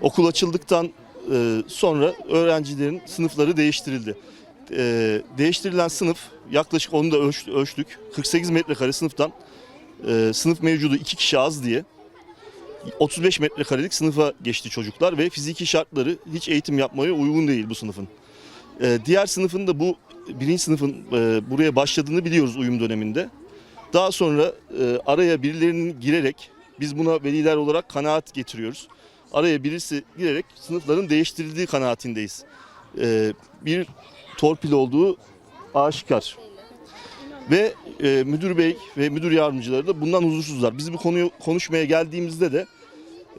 Okul açıldıktan e, sonra öğrencilerin sınıfları değiştirildi. E, değiştirilen sınıf yaklaşık onu da ölç- ölçtük. 48 metrekare sınıftan e, sınıf mevcudu 2 kişi az diye 35 metrekarelik sınıfa geçti çocuklar ve fiziki şartları hiç eğitim yapmaya uygun değil bu sınıfın. Diğer sınıfın da bu birinci sınıfın buraya başladığını biliyoruz uyum döneminde. Daha sonra araya birilerinin girerek biz buna veliler olarak kanaat getiriyoruz. Araya birisi girerek sınıfların değiştirildiği kanaatindeyiz. E, bir torpil olduğu aşikar. Ve e, müdür bey ve müdür yardımcıları da bundan huzursuzlar. Biz bu konuyu konuşmaya geldiğimizde de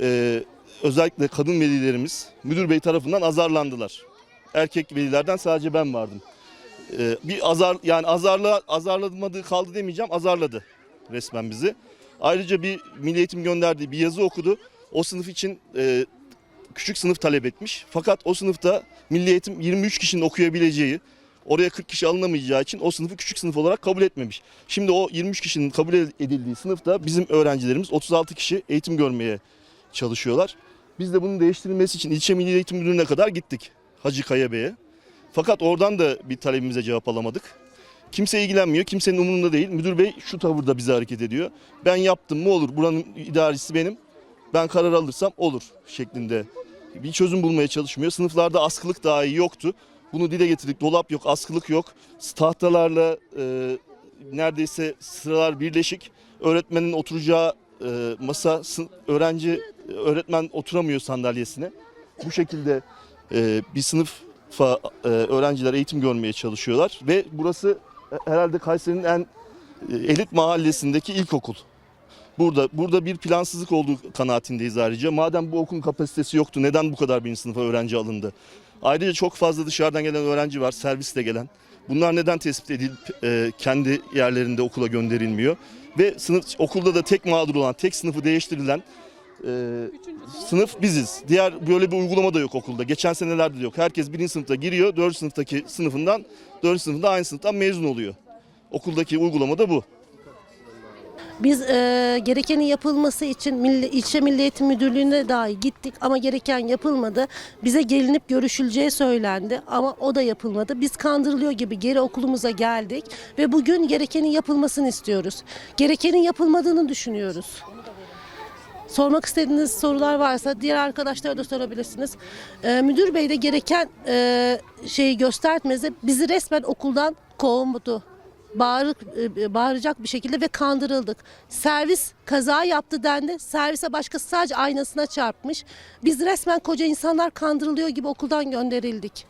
e, özellikle kadın velilerimiz müdür bey tarafından azarlandılar. Erkek velilerden sadece ben vardım. E, bir azar yani azarla azarlamadığı kaldı demeyeceğim azarladı resmen bizi. Ayrıca bir Milli Eğitim gönderdiği bir yazı okudu. O sınıf için e, küçük sınıf talep etmiş. Fakat o sınıfta Milli Eğitim 23 kişinin okuyabileceği, oraya 40 kişi alınamayacağı için o sınıfı küçük sınıf olarak kabul etmemiş. Şimdi o 23 kişinin kabul edildiği sınıfta bizim öğrencilerimiz 36 kişi eğitim görmeye çalışıyorlar. Biz de bunun değiştirilmesi için ilçe Milli Eğitim Müdürlüğü'ne kadar gittik. Hacı Kaya Bey'e. Fakat oradan da bir talebimize cevap alamadık. Kimse ilgilenmiyor, kimsenin umurunda değil. Müdür bey şu tavırda bize hareket ediyor. Ben yaptım mı olur, buranın idaresi benim. Ben karar alırsam olur şeklinde bir çözüm bulmaya çalışmıyor. Sınıflarda askılık dahi yoktu. Bunu dile getirdik. Dolap yok, askılık yok. Tahtalarla e, neredeyse sıralar birleşik. Öğretmenin oturacağı e, masa, öğrenci, öğretmen oturamıyor sandalyesine. Bu şekilde e, bir sınıfa e, öğrenciler eğitim görmeye çalışıyorlar. Ve burası e, herhalde Kayseri'nin en e, elit mahallesindeki ilkokul. Burada burada bir plansızlık olduğu kanaatindeyiz ayrıca. Madem bu okulun kapasitesi yoktu neden bu kadar birinci sınıfa öğrenci alındı? Ayrıca çok fazla dışarıdan gelen öğrenci var, servisle gelen. Bunlar neden tespit edilip e, kendi yerlerinde okula gönderilmiyor? Ve sınıf okulda da tek mağdur olan, tek sınıfı değiştirilen e, sınıf biziz. Diğer böyle bir uygulama da yok okulda. Geçen senelerde de yok. Herkes birinci sınıfta giriyor, dördüncü sınıftaki sınıfından, dördüncü sınıfında aynı sınıftan mezun oluyor. Okuldaki uygulama da bu. Biz e, gerekenin yapılması için milli, ilçe Milli Eğitim Müdürlüğü'ne dahi gittik ama gereken yapılmadı. Bize gelinip görüşüleceği söylendi ama o da yapılmadı. Biz kandırılıyor gibi geri okulumuza geldik ve bugün gerekenin yapılmasını istiyoruz. Gerekenin yapılmadığını düşünüyoruz. Sormak istediğiniz sorular varsa diğer arkadaşlara da sorabilirsiniz. E, müdür Bey de gereken e, şeyi göstermezi bizi resmen okuldan kovdu bağırık, e, bağıracak bir şekilde ve kandırıldık. Servis kaza yaptı dendi. Servise başkası sadece aynasına çarpmış. Biz resmen koca insanlar kandırılıyor gibi okuldan gönderildik.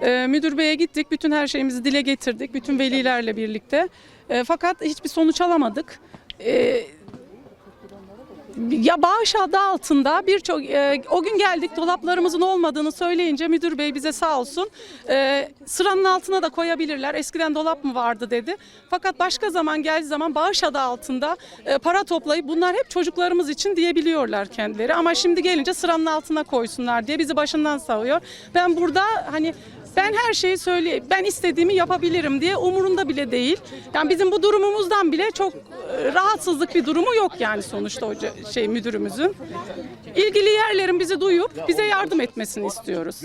Ee, müdür beye gittik, bütün her şeyimizi dile getirdik, bütün velilerle birlikte. Ee, fakat hiçbir sonuç alamadık. Ee, ya bağış adı altında birçok e, o gün geldik dolaplarımızın olmadığını söyleyince müdür bey bize sağ olsun e, sıranın altına da koyabilirler eskiden dolap mı vardı dedi. Fakat başka zaman geldiği zaman bağış adı altında e, para toplayıp bunlar hep çocuklarımız için diyebiliyorlar kendileri. Ama şimdi gelince sıranın altına koysunlar diye bizi başından savuyor. Ben burada hani ben her şeyi söyle ben istediğimi yapabilirim diye umurunda bile değil. Yani bizim bu durumumuzdan bile çok e, rahatsızlık bir durumu yok yani sonuçta hoca şey müdürümüzün. İlgili yerlerin bizi duyup bize yardım etmesini istiyoruz.